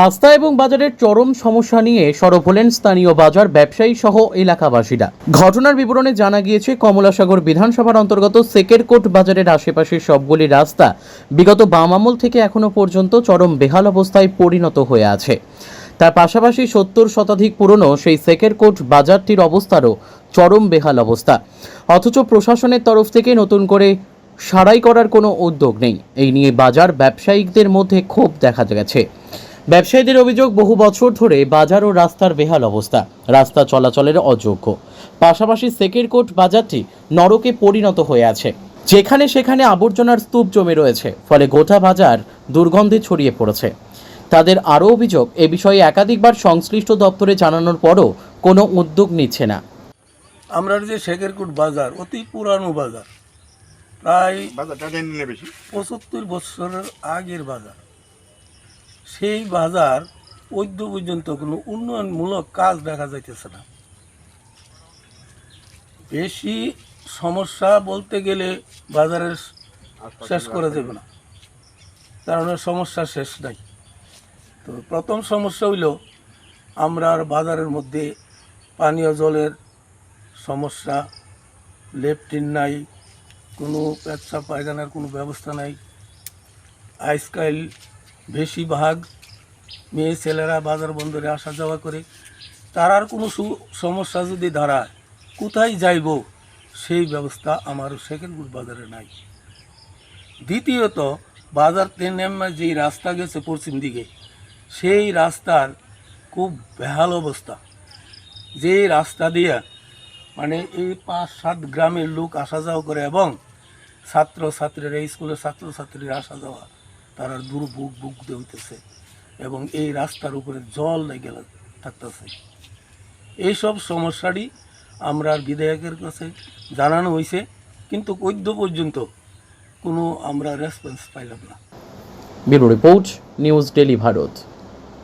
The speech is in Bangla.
রাস্তা এবং বাজারের চরম সমস্যা নিয়ে সরব হলেন স্থানীয় বাজার ব্যবসায়ী সহ এলাকাবাসীরা। ঘটনার বিবরণে জানা গিয়েছে, কমলাসাগর বিধানসভার অন্তর্গত সেকেরকোট বাজারের আশেপাশের সবগুলি রাস্তা বিগত বাম আমল থেকে এখনও পর্যন্ত চরম বেহাল অবস্থায় পরিণত হয়ে আছে। তার পাশাপাশি সত্তর শতাধিক পুরনো সেই সেকেরকোট বাজারটির অবস্থারও চরম বেহাল অবস্থা। অথচ প্রশাসনের তরফ থেকে নতুন করে সারাই করার কোনো উদ্যোগ নেই। এই নিয়ে বাজার ব্যবসায়িকদের মধ্যে ক্ষোভ দেখা গেছে। ব্যবসায়ীদের অভিযোগ বহু বছর ধরে বাজার ও রাস্তার বেহাল অবস্থা। রাস্তা চলাচলের অযোগ্য। পাশাপাশি সেকেরকোট বাজারটি নরকে পরিণত হয়ে আছে। যেখানে সেখানে আবর্জনার স্তূপ জমে রয়েছে ফলে গোটা বাজার দুর্গন্ধে ছড়িয়ে পড়েছে। তাদের আরও অভিযোগ এ বিষয়ে একাধিকবার সংশ্লিষ্ট দপ্তরে জানানোর পরও কোনো উদ্যোগ নিচ্ছে না। আমরা যে শেখেরকুট বাজার অতি পুরানো বাজার প্রায় বাজারটা জেনে বেশি। পঁচাত্তর বছরের আগের বাজার। সেই বাজার ঐদ্য পর্যন্ত কোনো উন্নয়নমূলক কাজ দেখা যাইতেছে না। বেশি সমস্যা বলতে গেলে বাজারের শেষ করে দেবে না। কারণ সমস্যা শেষ নাই। তো প্রথম সমস্যা হইল, আমরা আর বাজারের মধ্যে পানীয় জলের সমস্যা লেফটিন নাই, কোনো পেচ্ছা পায়খানার কোনো ব্যবস্থা নাই। আজকাল বেশিরভাগ মেয়ে ছেলেরা বাজার বন্দরে আসা যাওয়া করে। তারার কোনো সু- সমস্যা যদি দাঁড়ায়, কোথায় যাইব? সেই ব্যবস্থা আমার সেকেন্ডগুড বাজারে নাই। দ্বিতীয়ত, বাজার নেমে যেই রাস্তা গেছে পশ্চিম দিকে, সেই রাস্তার খুব বেহাল অবস্থা। যে রাস্তা দিয়ে মানে এই পাঁচ সাত গ্রামের লোক আসা যাওয়া করে এবং ছাত্র ছাত্রীরা স্কুলের ছাত্র ছাত্রীরা আসা যাওয়া তারা দুর্ভোগ ভুগতে হইতেছে এবং এই রাস্তার উপরে জল লেগে থাকতেছে। এইসব সমস্যারই আমরা বিধায়কের কাছে জানানো হয়েছে কিন্তু ঐদ্য পর্যন্ত কোনো আমরা রেসপন্স পাইলাম না। Bureau report, news daily Bharat.